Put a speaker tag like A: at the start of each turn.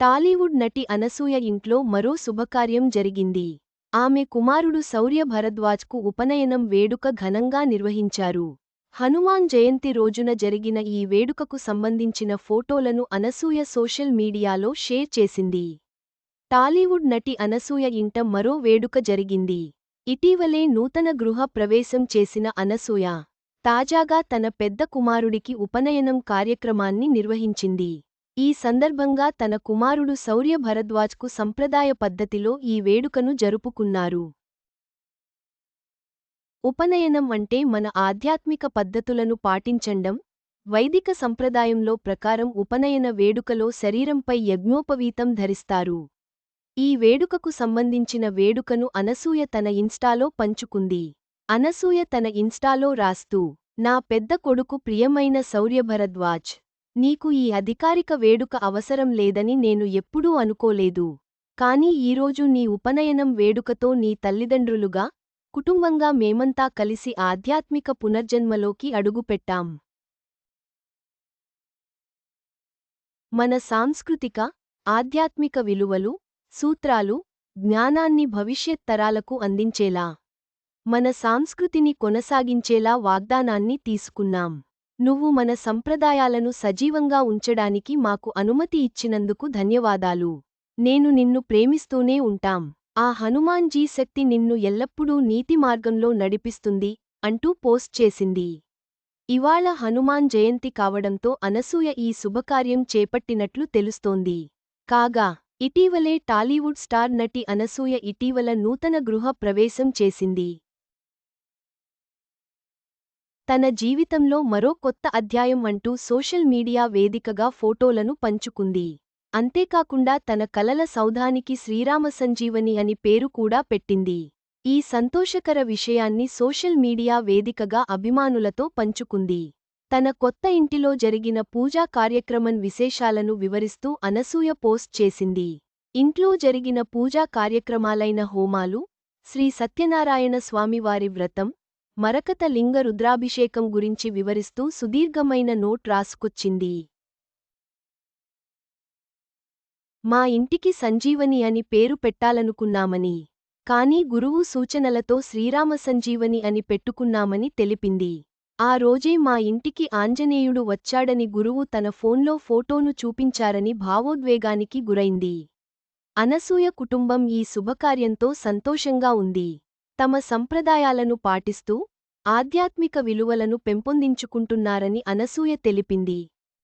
A: టాలీవుడ్ నటి అనసూయ ఇంట్లో మరో శుభకార్యం జరిగింది. ఆమె కుమారుడు శౌర్య భరద్వాజ్కు ఉపనయనం వేడుక ఘనంగా నిర్వహించారు. హనుమాన్ జయంతి రోజున జరిగిన ఈ వేడుకకు సంబంధించిన ఫోటోలను అనసూయ సోషల్ మీడియాలో షేర్ చేసింది. టాలీవుడ్ నటి అనసూయ ఇంట మరో వేడుక జరిగింది. ఇటీవలే నూతన గృహ ప్రవేశం చేసిన అనసూయ తాజాగా తన పెద్ద కుమారుడికి ఉపనయనం కార్యక్రమాన్ని నిర్వహించింది. ఈ సందర్భంగా తన కుమారుడు శౌర్య భరద్వాజ్కు సంప్రదాయ పద్ధతిలో ఈ వేడుకను జరుపుకున్నారు. ఉపనయనం అంటే మన ఆధ్యాత్మిక పద్ధతులను పాటించండం వైదిక సంప్రదాయంలో ప్రకారం ఉపనయన వేడుకలో శరీరంపై యజ్ఞోపవీతం ధరిస్తారు. ఈ వేడుకకు సంబంధించిన వేడుకను అనసూయ తన ఇన్స్టాలో పంచుకుంది. అనసూయ తన ఇన్స్టాలో రాస్తూ నా పెద్ద కొడుకు ప్రియమైన శౌర్యభరద్వాజ్ నీకు ఈ అధికారిక వేడుక అవసరం లేదని నేను ఎప్పుడూ అనుకోలేదు. కాని ఈరోజు నీ ఉపనయనం వేడుకతో నీ తల్లిదండ్రులుగా కుటుంబంగా మేమంతా కలిసి ఆధ్యాత్మిక పునర్జన్మలోకి అడుగుపెట్టాం. మన సాంస్కృతిక ఆధ్యాత్మిక విలువలు సూత్రాలు జ్ఞానాన్ని భవిష్యత్ తరాలకు అందించేలా మన సాంస్కృతిని కొనసాగించేలా వాగ్దానాన్ని తీసుకున్నాం. నువ్వు మన సంప్రదాయాలను సజీవంగా ఉంచడానికి మాకు అనుమతి ఇచ్చినందుకు ధన్యవాదాలు. నేను నిన్ను ప్రేమిస్తూనే ఉంటాం. ఆ హనుమాన్జీ శక్తి నిన్ను ఎల్లప్పుడూ నీతి మార్గంలో నడిపిస్తుంది అంటూ పోస్ట్ చేసింది. ఇవాళ హనుమాన్ జయంతి కావడంతో అనసూయ ఈ శుభకార్యం చేపట్టినట్లు తెలుస్తోంది. కాగా ఇటీవలే టాలీవుడ్ స్టార్ నటి అనసూయ ఇటీవల నూతన గృహ ప్రవేశం చేసింది. తన జీవితంలో మరో కొత్త అధ్యాయం అంటూ సోషల్ మీడియా వేదికగా ఫోటోలను పంచుకుంది. అంతేకాకుండా తన కలల సౌధానికి శ్రీరామ సంజీవని అని పేరు కూడా పెట్టింది. ఈ సంతోషకర విషయాన్ని సోషల్ మీడియా వేదికగా అభిమానులతో పంచుకుంది. తన కొత్త ఇంటిలో జరిగిన పూజా కార్యక్రమం విశేషాలను వివరిస్తూ అనసూయ పోస్ట్ చేసింది. ఇంట్లో జరిగిన పూజా కార్యక్రమాలైన హోమాలు శ్రీ సత్యనారాయణ స్వామివారి వ్రతం మరకత లింగ రుద్రాభిషేకం గురించి వివరిస్తూ సుదీర్ఘమైన నోట్ రాసుకొచ్చింది. మా ఇంటికి సంజీవని అని పేరు పెట్టాలనుకున్నామని కానీ గురువు సూచనలతో శ్రీరామ సంజీవని అని పెట్టుకున్నామని తెలిపింది. ఆ రోజే మా ఇంటికి ఆంజనేయుడు వచ్చాడని గురువు తన ఫోన్లో ఫోటోను చూపించారని భావోద్వేగానికి గురైంది. అనసూయ కుటుంబం ఈ శుభకార్యంతో సంతోషంగా ఉంది. తమ సంప్రదాయాలను పాటిస్తూ ఆధ్యాత్మిక విలువలను పెంపొందించుకుంటున్నారని అనసూయ తెలిపింది.